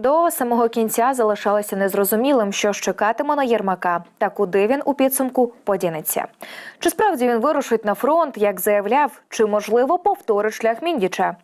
До самого кінця залишалося незрозумілим, що ж чекатиме на Єрмака та куди він у підсумку подінеться. Чи справді він вирушить на фронт, як заявляв, чи можливо повторить шлях Міндіча?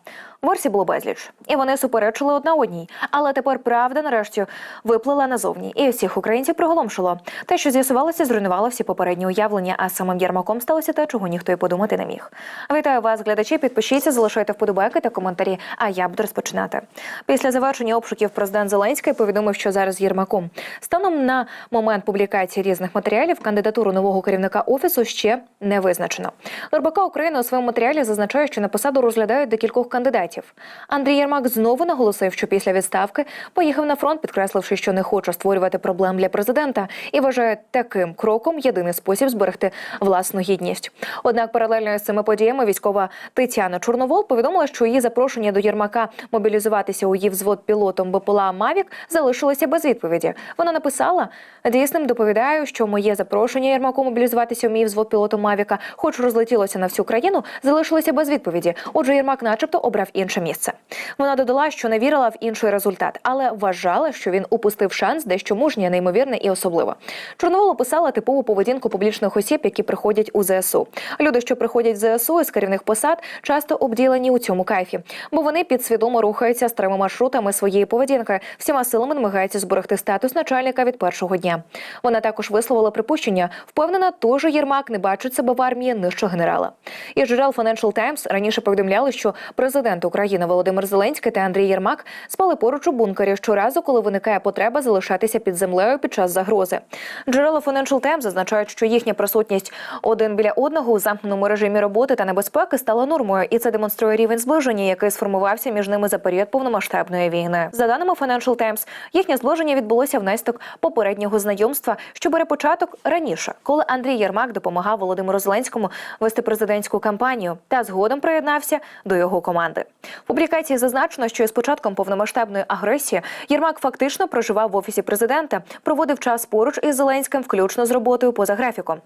Версій було безліч, і вони суперечили одна одній. Але тепер правда нарешті виплила назовні, і всіх українців приголомшило. Те, що з'ясувалося, зруйнувало всі попередні уявлення, а самим Єрмаком сталося те, чого ніхто й подумати не міг. Вітаю вас, глядачі. Підпишіться, залишайте вподобайки та коментарі. А я буду розпочинати. Після завершення обшуків президент Зеленський повідомив, що зараз Єрмаком станом на момент публікації різних матеріалів кандидатуру нового керівника офісу ще не визначено. РБК України у своєму матеріалі зазначає, що на посаду розглядають декількох кандидатів. Андрій Єрмак знову наголосив, що після відставки поїхав на фронт, підкресливши, що не хоче створювати проблем для президента, і вважає таким кроком єдиний спосіб зберегти власну гідність. Однак, паралельно з цими подіями військова Тетяна Чорновол повідомила, що її запрошення до Єрмака мобілізуватися у її взвод пілотом БПЛА Мавік залишилося без відповіді. Вона написала: дійсним доповідаю, що моє запрошення Єрмаку мобілізуватися у мій взвод пілотом Мавіка, хоч розлетілося на всю країну, залишилося без відповіді. Отже, Єрмак, начебто, обрав інше місце. Вона додала, що не вірила в інший результат, але вважала, що він упустив шанс дещо мужнє, неймовірне і особливе. Чорновол описала типову поведінку публічних осіб, які приходять у ЗСУ. Люди, що приходять в ЗСУ із керівних посад, часто обділені у цьому кайфі, бо вони підсвідомо рухаються старими маршрутами своєї поведінки, всіма силами намагаються зберегти статус начальника від першого дня. Вона також висловила припущення, впевнена, той Єрмак не бачить себе в армії нижче генерала. Із джерел Financial Times раніше повідомляли, що президент України Володимир Зеленський та Андрій Єрмак спали поруч у бункері щоразу, коли виникає потреба залишатися під землею під час загрози. Джерела Financial Times зазначають, що їхня присутність один біля одного у замкненому режимі роботи та небезпеки стала нормою, і це демонструє рівень зближення, який сформувався між ними за період повномасштабної війни. За даними Financial Times, їхнє зближення відбулося внесток попереднього знайомства, що бере початок раніше, коли Андрій Єрмак допомагав Володимиру Зеленському вести президентську кампанію та згодом приєднався до його команди. В публікації зазначено, що із початком повномасштабної агресії Єрмак фактично проживав в офісі президента, проводив час поруч із Зеленським, включно з роботою поза графіком.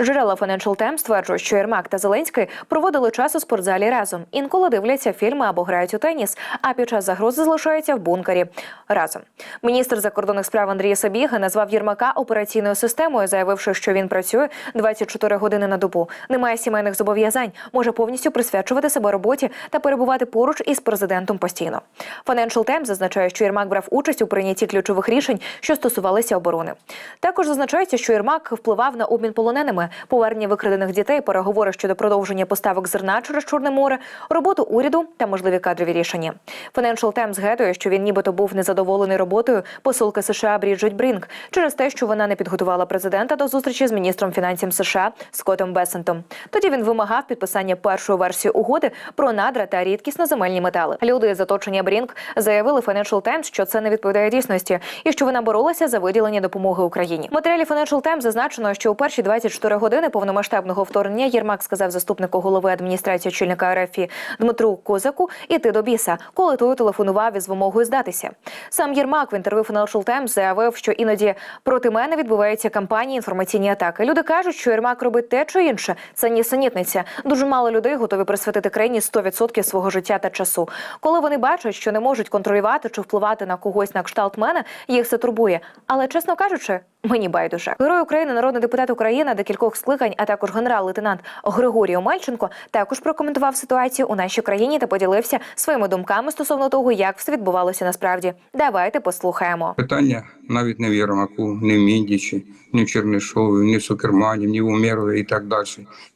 Джерела Financial Times стверджують, що Єрмак та Зеленський проводили час у спортзалі разом. Інколи дивляться фільми або грають у теніс, а під час загрози залишаються в бункері разом. Міністр закордонних справ Андрій Сабіга назвав Єрмака операційною системою, заявивши, що він працює 24 години на добу, не має сімейних зобов'язань, може повністю присвячувати себе роботі та перебувати поруч із президентом постійно. Financial Times зазначає, що Єрмак брав участь у прийнятті ключових рішень, що стосувалися оборони. Також зазначається, що Єрмак впливав на обмін полоненими, повернення викрадених дітей, переговори щодо продовження поставок зерна через Чорне море, роботу уряду та можливі кадрові рішення. Financial Times згадує, що він нібито був незадоволений роботою посолки США Бріджит Брінк через те, що вона не підготувала президента до зустрічі з міністром фінансів США Скоттом Бесентом. Тоді він вимагав підписання першої версії угоди про надра та рідкісно земельні метали. Люди з оточення Брінк заявили Financial Times, що це не відповідає дійсності, і що вона боролася за виділення допомоги Україні. В матеріалі Financial Times зазначено, що у перші 24 години повномасштабного вторгнення Єрмак сказав заступнику голови адміністрації очільника РФ Дмитру Козаку іти до біса, коли той телефонував із вимогою здатися. Сам Єрмак в інтерв'ю Financial Times заявив, що іноді проти мене відбуваються кампанії інформаційні атаки. Люди кажуть, що Єрмак робить те чи інше. Це нісенітниця. Дуже мало людей готові присвятити країні 100% свого життя та часу. Коли вони бачать, що не можуть контролювати чи впливати на когось на кшталт мене, їх це турбує. Але чесно кажучи, мені байдуже. Герой України, народний депутат України декількох скликань, а також генерал-лейтенант Григорій Омельченко також прокоментував ситуацію у нашій країні та поділився своїми думками стосовно того, як все відбувалося насправді. Давайте послухаємо. Питання навіть не в Єрмаку, не в Міндічі, ні в Чернишові, ні в Сукермані, ні в Умєрові і так далі.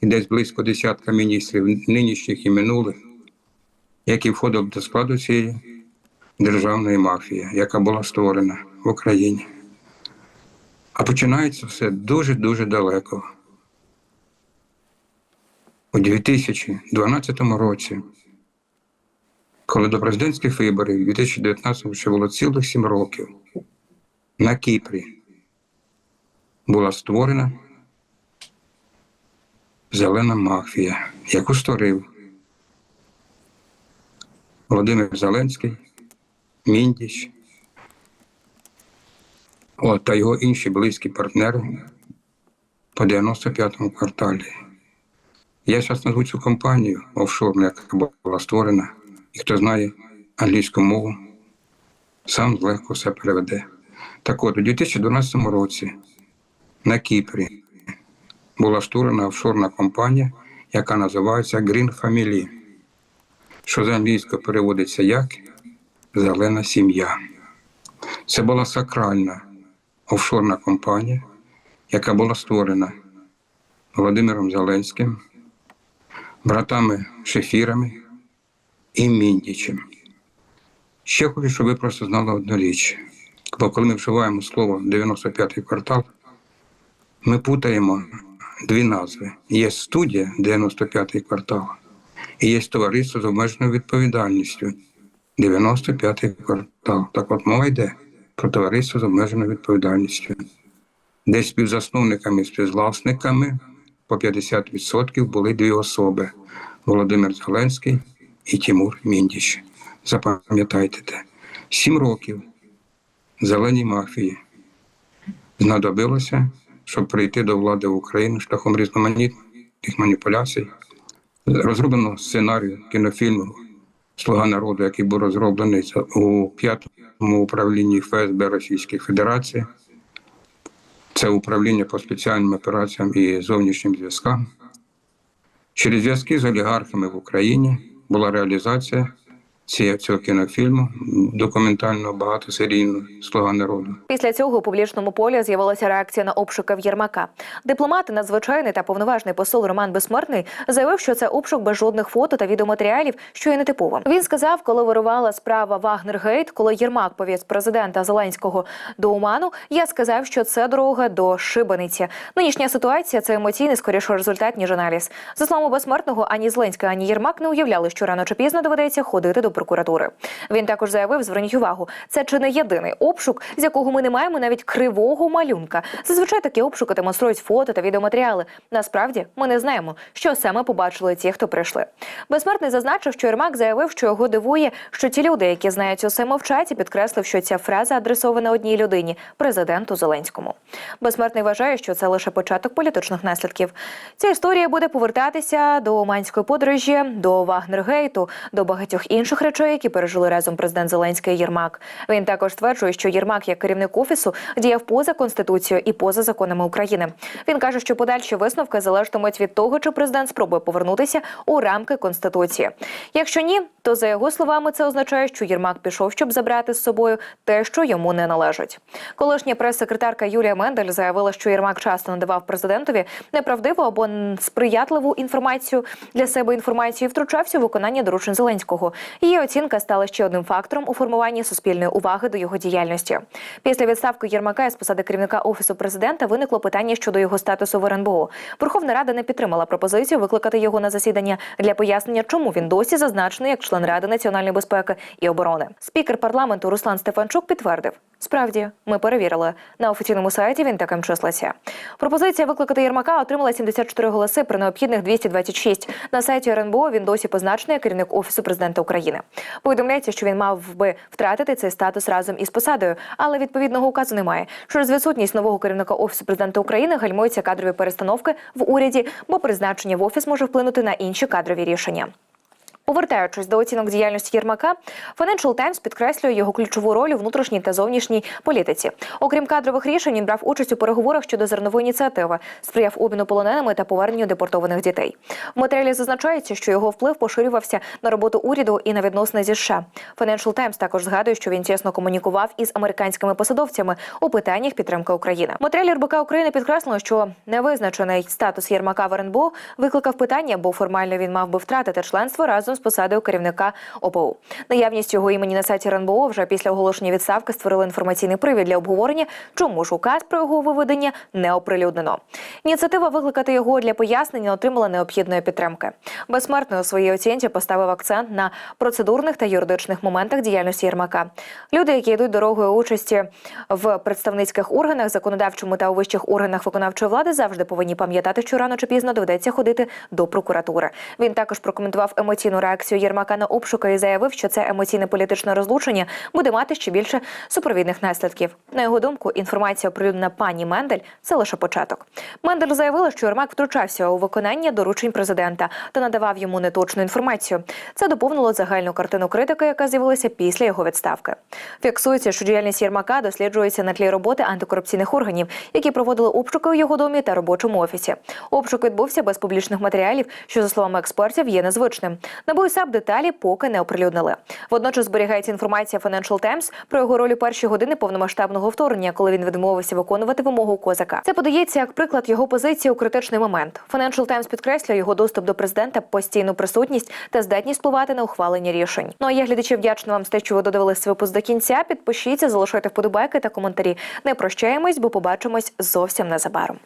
І десь близько десятка міністрів нинішніх і минулих, які входили до складу цієї державної мафії, яка була створена в Україні. А починається все дуже-дуже далеко. У 2012 році, коли до президентських виборів у 2019 ще було цілих сім років, на Кіпрі була створена зелена мафія, яку створив Володимир Зеленський, Міндіч от, та його інші близькі партнери по 95-му кварталі. Я зараз назву цю компанію офшорну, яка була створена, і хто знає англійську мову, сам легко все переведе. Так от, у 2012 році на Кіпрі була створена офшорна компанія, яка називається Green Family, що з англійською переводиться як Зелена сім'я. Це була сакральна офшорна компанія, яка була створена Володимиром Зеленським, братами Шефірами і Міндічем. Ще хочу, щоб ви просто знали одну річ. Бо коли ми вживаємо слово 95-й квартал, ми путаємо дві назви. Є студія 95-й квартал, і є товариство з обмеженою відповідальністю 95-й квартал. Так от мова йде про товариство з обмеженою відповідальністю, де співзасновниками і співвласниками по 50% були дві особи: Володимир Зеленський і Тимур Міндіч. Запам'ятайте те. Сім років зеленій мафії знадобилося, щоб прийти до влади в Україну шляхом різноманітних маніпуляцій. Розроблено сценарій кінофільму Слуга народу, який був розроблений у п'ятому управлінні ФСБ Російської Федерації. Це управління по спеціальним операціям і зовнішнім зв'язкам. Через зв'язки з олігархами в Україні була реалізація ці- цього кінофільму документального багатосерійного Слуга народу. Після цього у публічному полі з'явилася реакція на обшуки в Єрмака. Дипломат, надзвичайний та повноважний посол Роман Безсмертний заявив, що це обшук без жодних фото та відеоматеріалів, що є нетиповим. Він сказав, коли вирувала справа Вагнергейт, коли Єрмак повіз президента Зеленського до Уману, я сказав, що це дорога до шибениці. Нинішня ситуація це емоційний скоріше результат ніж аналіз. За словами безсмертного, ані Зеленський, ані Єрмак не уявляли, що рано чи пізно доведеться ходити до прокуратури. Він також заявив: зверніть увагу, це чи не єдиний обшук, з якого ми не маємо навіть кривого малюнка. Зазвичай такі обшуки демонструють фото та відеоматеріали. Насправді ми не знаємо, що саме побачили ті, хто прийшли. Безсмертний зазначив, що Єрмак заявив, що його дивує, що ті люди, які знають усе мовчать, і підкреслив, що ця фраза адресована одній людині президенту Зеленському. Безсмертний вважає, що це лише початок політичних наслідків. Ця історія буде повертатися до Оманської подорожі, до Вагнергейту, до багатьох інших речей, які пережили разом президент Зеленський Єрмак. Він також стверджує, що Єрмак, як керівник офісу, діяв поза конституцією і поза законами України. Він каже, що подальші висновки залежатимуть від того, чи президент спробує повернутися у рамки конституції. Якщо ні, то за його словами це означає, що Єрмак пішов, щоб забрати з собою те, що йому не належить. Колишня прес-секретарка Юлія Мендель заявила, що Єрмак часто надавав президентові неправдиву або сприятливу інформацію для себе інформацію і втручався у виконання доручень Зеленського. Її оцінка стала ще одним фактором у формуванні суспільної уваги до його діяльності. Після відставки Єрмака з посади керівника офісу президента виникло питання щодо його статусу в РНБО. Верховна Рада не підтримала пропозицію викликати його на засідання для пояснення, чому він досі зазначений як член Ради національної безпеки і оборони. Спікер парламенту Руслан Стефанчук підтвердив. Справді, ми перевірили на офіційному сайті. Він таким числиться. Пропозиція викликати Єрмака отримала 74 голоси при необхідних 226. На сайті РНБО він досі позначений як керівник офісу президента України. Повідомляється, що він мав би втратити цей статус разом із посадою, але відповідного указу немає. Через відсутність нового керівника офісу президента України гальмуються кадрові перестановки в уряді, бо призначення в офіс може вплинути на інші кадрові рішення. Повертаючись до оцінок діяльності Єрмака, Financial Times підкреслює його ключову роль у внутрішній та зовнішній політиці. Окрім кадрових рішень, він брав участь у переговорах щодо зернової ініціативи, сприяв обміну полоненими та поверненню депортованих дітей. В матеріалі зазначається, що його вплив поширювався на роботу уряду і на відносини зі США. Financial Times також згадує, що він тісно комунікував із американськими посадовцями у питаннях підтримки України. Матеріалі РБК України підкреслено, що невизначений статус Єрмака в РНБО викликав питання, бо формально він мав би втратити членство разом з посадою керівника ОПУ. Наявність його імені на сайті РНБО вже після оголошення відставки створила інформаційний привід для обговорення, чому ж указ про його виведення не оприлюднено. Ініціатива викликати його для пояснення отримала необхідної підтримки. Безсмертний у своїй оцінці поставив акцент на процедурних та юридичних моментах діяльності Єрмака. Люди, які йдуть дорогою участі в представницьких органах, законодавчому та у вищих органах виконавчої влади, завжди повинні пам'ятати, що рано чи пізно доведеться ходити до прокуратури. Він також прокоментував емоційну реакцію реакцію Єрмака на обшуки і заявив, що це емоційне політичне розлучення буде мати ще більше супровідних наслідків. На його думку, інформація оприлюднена пані Мендель це лише початок. Мендель заявила, що Єрмак втручався у виконання доручень президента та надавав йому неточну інформацію. Це доповнило загальну картину критики, яка з'явилася після його відставки. Фіксується, що діяльність Єрмака досліджується на тлі роботи антикорупційних органів, які проводили обшуки у його домі та робочому офісі. Обшук відбувся без публічних матеріалів, що за словами експертів є незвичним. НАБУ і деталі поки не оприлюднили. Водночас зберігається інформація Financial Times про його роль у перші години повномасштабного вторгнення, коли він відмовився виконувати вимогу козака. Це подається як приклад його позиції у критичний момент. Financial Times підкреслює його доступ до президента, постійну присутність та здатність впливати на ухвалення рішень. Ну а я глядачі вдячна вам те, що ви додивилися випуск до кінця. Підпишіться, залишайте вподобайки та коментарі. Не прощаємось, бо побачимось зовсім незабаром.